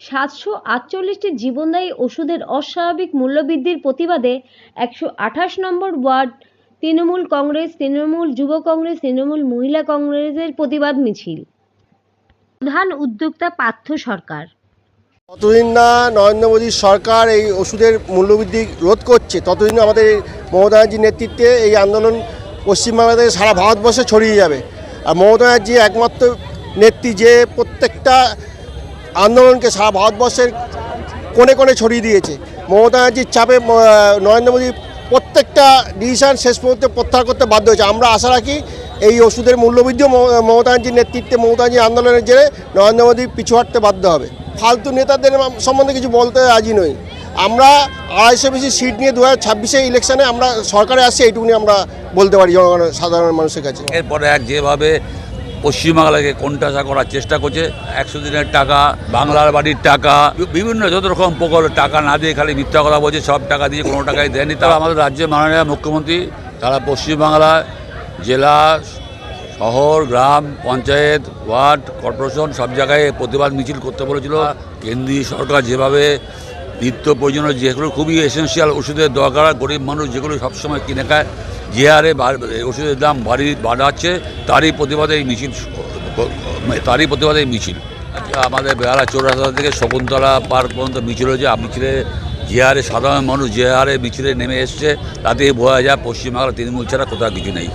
সাতশো আটচল্লিশটি জীবনদায়ী ওষুধের অস্বাভাবিক মূল্যবৃদ্ধির প্রতিবাদে একশো আঠাশ নম্বর ওয়ার্ড তৃণমূল কংগ্রেস, তৃণমূল যুব কংগ্রেস, তৃণমূল মহিলা কংগ্রেসের প্রতিবাদ মিছিল। প্রধান উদ্যোক্তা পার্থ সরকার। ততদিন না নরেন্দ্র মোদীর সরকার এই ওষুধের মূল্যবৃদ্ধি রোধ করছে, ততদিন আমাদের মমতা ব্যানার্জির নেতৃত্বে এই আন্দোলন পশ্চিমবাংলা থেকে সারা ভারতবর্ষে ছড়িয়ে যাবে। আর মমতা ব্যানার্জি একমাত্র নেত্রী যে প্রত্যেকটা আন্দোলনকে সারা ভারতবর্ষের কোণে কোণে ছড়িয়ে দিয়েছে। মমতা ব্যানার্জির চাপে নরেন্দ্র মোদী প্রত্যেকটা ডিসিশন শেষ পর্যন্ত প্রত্যাহার করতে বাধ্য হয়েছে। আমরা আশা রাখি এই ওষুধের মূল্যবৃদ্ধিও মম- মমতা ব্যানার্জির নেতৃত্বে মমতা ব্যানার্জি আন্দোলনের জেরে নরেন্দ্র মোদী পিছু হাঁটতে বাধ্য হবে। ফালতু নেতাদের সম্বন্ধে কিছু বলতে রাজি নই। আমরা আড়াইশো বেশি সিট নিয়ে দু হাজার ছাব্বিশে ইলেকশনে আমরা সরকারে আসছি, এইটুকুনি আমরা বলতে পারি জনগণ সাধারণ মানুষের কাছে। এরপরে এক যেভাবে পশ্চিমবাংলাকে কোণঠাসা করার চেষ্টা করছে। একশো দিনের টাকা, বাংলার বাড়ির টাকা বিভিন্ন যত রকম প্রকল্প, টাকা না দিয়ে খালি মিথ্যা কথা বলছে, সব টাকা দিয়ে কোনো টাকাই দেয়নি। তারা আমাদের রাজ্যের মাননীয় মুখ্যমন্ত্রী, তারা পশ্চিমবাংলা জেলা, শহর, গ্রাম, পঞ্চায়েত, ওয়ার্ড, কর্পোরেশন সব জায়গায় প্রতিবাদ মিছিল করতে বলেছিল। কেন্দ্রীয় সরকার যেভাবে নিত্য প্রয়োজনীয় যেগুলো খুবই এসেন্সিয়াল ওষুধের দরকার গরিব মানুষ যেগুলো সবসময় কিনে খায়, যে হারে ওষুধের দাম বাড়ি, বাড়াচ্ছে, তারই প্রতিবাদে এই মিছিল, তারই প্রতিবাদে এই মিছিল। আমাদের বেহালা চৌরাস্তা থেকে শকুন্তলা পার্ক পর্যন্ত মিছিল হয়েছে মিছিলে যে হারে সাধারণ মানুষ যে হারে মিছিলে নেমে এসছে, তাতেই বোঝা যায় পশ্চিমবাংলা তৃণমূল ছাড়া কোথাও কিছু নেই।